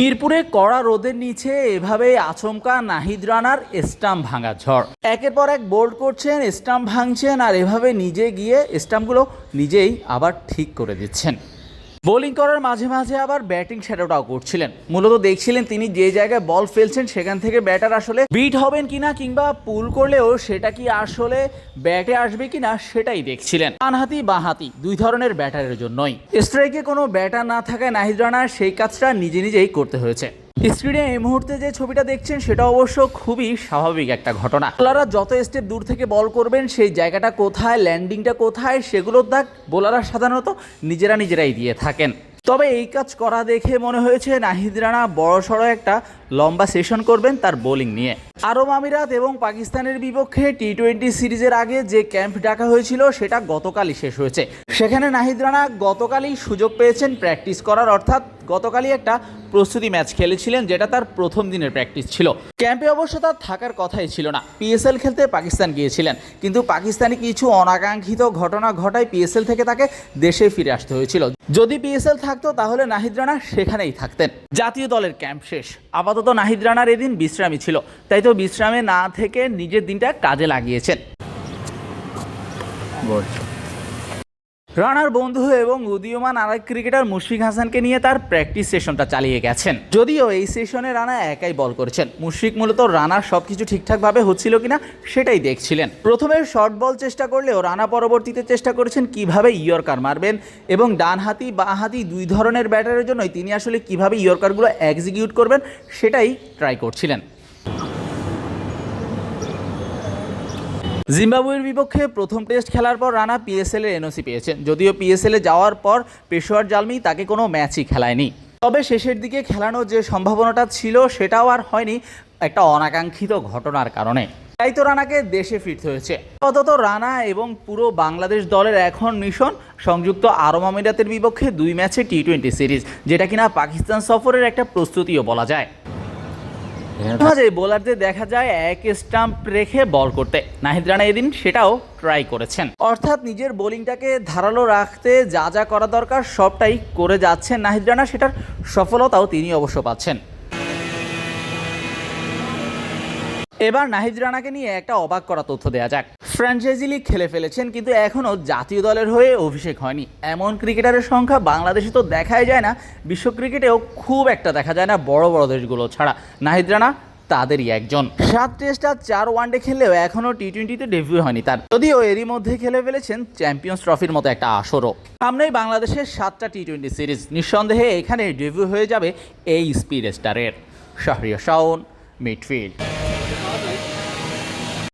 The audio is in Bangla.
মিরপুরে কড়া রোদের নিচে এভাবে আচমকা নাহিদ রানার স্টাম্প ভাঙা ঝড়। একের পর এক বোল্ড করছেন, স্টাম্প ভাঙছেন আর এভাবে নিজে গিয়ে স্টাম্পগুলো নিজেই আবার ঠিক করে দিচ্ছেন। বোলিং করার মাঝে মাঝে আবার ব্যাটিং শ্যাডোটাও করছিলেন। মূলত দেখছিলেন তিনি যে জায়গায় বল ফেলছেন সেখান থেকে ব্যাটার আসলে বিট হবেন কিনা কিংবা পুল করলেও সেটা কি আসলে ব্যাটে আসবে কিনা সেটাই দেখছিলেন। ডানহাতি, বাঁহাতি দুই ধরনের ব্যাটারের জন্যই। স্ট্রাইকে কোনো ব্যাটার না থাকায় নাহিদ রানার সেই কাজটা নিজে নিজেই করতে হয়েছে। স্ক্রিনে এই মুহূর্তে যে ছবিটা দেখছেন, সেটা অবশ্য খুবই স্বাভাবিক একটা ঘটনা। বোলাররা যত স্টেপ দূর থেকে বল করবেন, সেই জায়গাটা কোথায় ল্যান্ডিংটা কোথায় সেগুলোর দাগ বোলাররা সাধারণত নিজেরা নিজেরাই দিয়ে থাকেন। তবে এই কাজ করা দেখে মনে হয়েছে, নাহিদ রানা বড় সড়ো একটা লম্বা সেশন করবেন তার বোলিং নিয়ে। আরব আমিরাত এবং পাকিস্তানের বিপক্ষে টি টোয়েন্টি সিরিজের আগে যে ক্যাম্প ডাকা হয়েছিল, সেটা গতকালই শেষ হয়েছে। সেখানে নাহিদ রানা গতকালই সুযোগ পেয়েছেন প্র্যাকটিস করার, অর্থাৎ গতকালই একটা প্রস্তুতি ম্যাচ খেলেছিলেন যেটা তার প্রথম দিনের প্র্যাকটিস ছিল। ক্যাম্পে অবশ্য তার থাকার কথাই ছিল না। পিএসএল খেলতে পাকিস্তান গিয়েছিলেন। কিন্তু পাকিস্তানি কিছু অনাকাঙ্ক্ষিত ঘটনা ঘটায় পিএসএল থেকে তাকে দেশে ফিরে আসতে হয়েছিল। যদি পিএসএল থাকতো, তাহলে নাহিদ রানা সেখানেই থাকতেন। জাতীয় দলের ক্যাম্প শেষ। আপাতত নাহিদ রানার এদিন বিশ্রামই ছিল। তাই তো বিশ্রামে না থেকে নিজের দিনটা কাজে লাগিয়েছেন। রানার বন্ধু এবং উদীয়মান আরেক ক্রিকেটার মুশফিক হাসানকে নিয়ে তার প্র্যাকটিস সেশনটা চালিয়ে গেছেন। যদিও এই সেশনে রানা একাই বল করেছেন। মুশফিক মূলত রানার সব কিছু ঠিকঠাকভাবে হচ্ছিল কিনা সেটাই দেখছিলেন। প্রথমে শর্ট বল চেষ্টা করলেও রানা পরবর্তীতে চেষ্টা করেছেন কীভাবে ইয়র্কার মারবেন এবং ডানহাতি, বাঁহাতি দুই ধরনের ব্যাটারের জন্যই তিনি আসলে কীভাবে ইয়র্কারগুলো এক্সিকিউট করবেন সেটাই ট্রাই করছিলেন। জিম্বাবুয়ের বিপক্ষে প্রথম টেস্ট খেলার পর রানা পিএসএল এর এনওসি পেয়েছেন। যদিও পিএসএল এ যাওয়ার পর পেশোয়ার জালমি তাকে কোনো ম্যাচই খেলায়নি। তবে শেষের দিকে খেলানোর যে সম্ভাবনাটা ছিল সেটাও আর হয়নি একটা অনাকাঙ্ক্ষিত ঘটনার কারণে। তাই তো রানাকে দেশে ফিরতে হয়েছে। আপাতত রানা এবং পুরো বাংলাদেশ দলের এখন মিশন, সংযুক্ত আরব আমিরাতের বিপক্ষে দুই ম্যাচে টি টোয়েন্টি সিরিজ, যেটা কিনা পাকিস্তান সফরের একটা প্রস্তুতিও বলা যায়। মাঝে বোলারদের দেখা যায় এক স্টাম্প রেখে বল করতে। নাহিদ রানা এদিন সেটাও ট্রাই করেছেন। অর্থাৎ নিজের বোলিংটাকে ধারালো রাখতে যা যা করা দরকার সবটাই করে যাচ্ছেন নাহিদ রানা, সেটার সফলতাও তিনি অবশ্য পাচ্ছেন। এবার নাহিদ রানাকে নিয়ে একটা অবাক করা তথ্য দেওয়া যাক। ফ্র্যাঞ্চাইজি লিগ খেলে ফেলেছেন, কিন্তু এখনও জাতীয় দলের হয়ে অভিষেক হয়নি। এমন ক্রিকেটারের সংখ্যা বাংলাদেশে তো দেখাই যায় না। বিশ্ব ক্রিকেটেও খুব একটা দেখা যায় না বড় বড় দেশগুলো ছাড়া। নাহিদ রানা, তাদেরই একজন। সাত টেস্ট আর চার ওয়ানডে খেললেও এখনও টি টোয়েন্টিতে ডেবিউ হয়নি তার। যদিও এরই মধ্যে খেলে ফেলেছেন চ্যাম্পিয়ন্স ট্রফির মতো একটা আসরও। সামনেই বাংলাদেশের সাতটা টি টোয়েন্টি সিরিজ নিঃসন্দেহে এখানে ডেবিউ হয়ে যাবে এই স্পিড স্টারের শাহরিয়া শাওন মিডফিল্ড